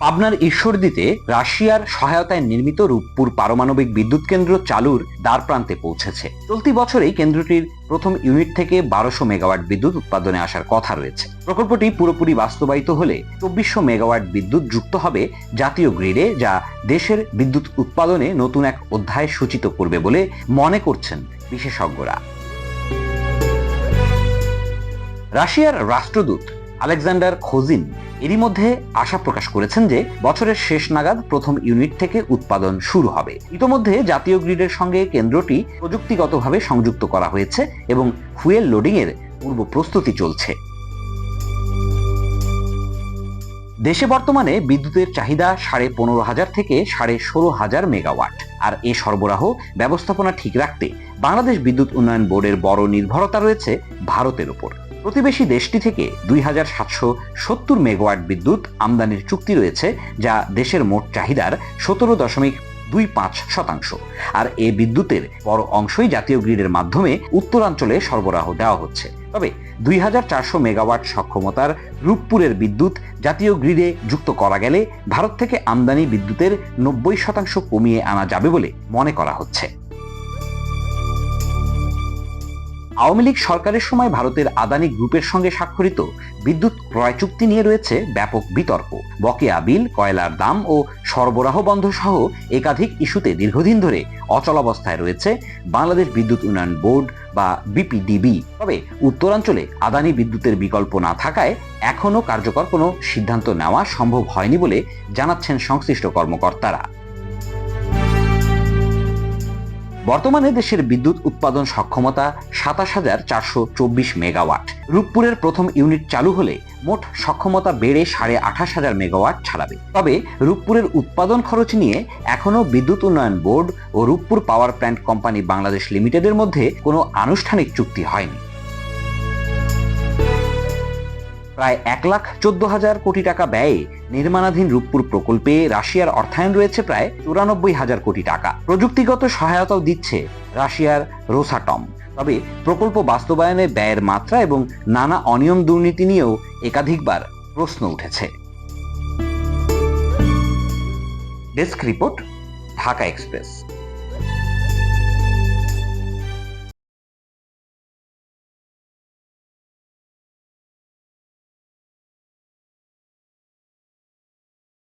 পাবনার ঈশ্বরদীতে রাশিয়ার সহায়তায় নির্মিত রূপপুর পারমাণবিক বিদ্যুৎ কেন্দ্র চালুর দ্বার প্রান্তে পৌঁছেছে। চলতি বছরেই কেন্দ্রটির প্রথম ইউনিট থেকে বারোশো মেগাওয়াট বিদ্যুৎ উৎপাদনে আসার কথা রয়েছে। প্রকল্পটি পুরোপুরি বাস্তবায়িত হলে চব্বিশশো মেগাওয়াট বিদ্যুৎ যুক্ত হবে জাতীয় গ্রিডে, যা দেশের বিদ্যুৎ উৎপাদনে নতুন এক অধ্যায় সূচিত করবে বলে মনে করছেন বিশেষজ্ঞরা। রাশিয়ার রাষ্ট্রদূত আলেকজান্ডার খোজিন এরই মধ্যে আশা প্রকাশ করেছেন যে বছরের শেষ নাগাদ প্রথম ইউনিট থেকে উৎপাদন শুরু হবে। ইতোমধ্যে জাতীয় গ্রিডের সঙ্গে কেন্দ্রটি প্রযুক্তিগতভাবে সংযুক্ত করা হয়েছে এবং ফুয়েল লোডিং এর পূর্ব প্রস্তুতি চলছে। দেশে বর্তমানে বিদ্যুতের চাহিদা সাড়ে পনেরো হাজার থেকে সাড়ে ষোলো হাজার মেগাওয়াট। আর এ সরবরাহ ব্যবস্থাপনা ঠিক রাখতে বাংলাদেশ বিদ্যুৎ উন্নয়ন বোর্ডের বড় নির্ভরতা রয়েছে ভারতের উপর প্রতিবেশী দেশটি থেকে দুই হাজার সাতশো সত্তর মেগাওয়াট বিদ্যুৎ আমদানির চুক্তি রয়েছে, যা দেশের মোট চাহিদার সতেরো দশমিক দুই পাঁচ শতাংশ। আর এ বিদ্যুতের বড় অংশই জাতীয় গ্রিডের মাধ্যমে উত্তরাঞ্চলে সরবরাহ দেওয়া হচ্ছে। তবে দুই হাজার চারশো মেগাওয়াট সক্ষমতার রূপপুরের বিদ্যুৎ জাতীয় গ্রিডে যুক্ত করা গেলে ভারত থেকে আমদানি বিদ্যুতের নব্বই শতাংশ কমিয়ে আনা যাবে বলে মনে করা হচ্ছে। আওয়ামী লীগ সরকারের সময় ভারতের আদানি গ্রুপের সঙ্গে স্বাক্ষরিত বিদ্যুৎ ক্রয় চুক্তি নিয়ে রয়েছে ব্যাপক বিতর্ক। বকেয়া বিল, কয়লার দাম ও সরবরাহ বন্ধ সহ একাধিক ইস্যুতে দীর্ঘদিন ধরে অচলাবস্থায় রয়েছে বাংলাদেশ বিদ্যুৎ উন্নয়ন বোর্ড বা বিপিডিবি। তবে উত্তরাঞ্চলে আদানি বিদ্যুতের বিকল্প না থাকায় এখনও কার্যকর কোনো সিদ্ধান্ত নেওয়া সম্ভব হয়নি বলে জানাচ্ছেন সংশ্লিষ্ট কর্মকর্তারা। বর্তমানে দেশের বিদ্যুৎ উৎপাদন সক্ষমতা সাতাশ হাজার চারশো চব্বিশ মেগাওয়াট। রূপপুরের প্রথম ইউনিট চালু হলে মোট সক্ষমতা বেড়ে সাড়ে আঠাশ হাজার মেগাওয়াট ছাড়াবে। তবে রূপপুরের উৎপাদন খরচ নিয়ে এখনও বিদ্যুৎ উন্নয়ন বোর্ড ও Rooppur power plant company Bangladesh লিমিটেডের মধ্যে কোনো আনুষ্ঠানিক চুক্তি হয়নি। প্রায় এক লাখ চোদ্দ হাজার কোটি টাকা ব্যয়ে নির্মাণাধীন রূপপুর প্রকল্পে রাশিয়ার অর্থায়ন রয়েছে প্রায় চুরানব্বই হাজার কোটি টাকা। প্রযুক্তিগত সহায়তাও দিচ্ছে রাশিয়ার রোসাটম। তবে প্রকল্প বাস্তবায়নে ব্যয়ের মাত্রা এবং নানা অনিয়ম দুর্নীতি নিয়েও একাধিকবার প্রশ্ন উঠেছে। Desk report, Dhaka Express.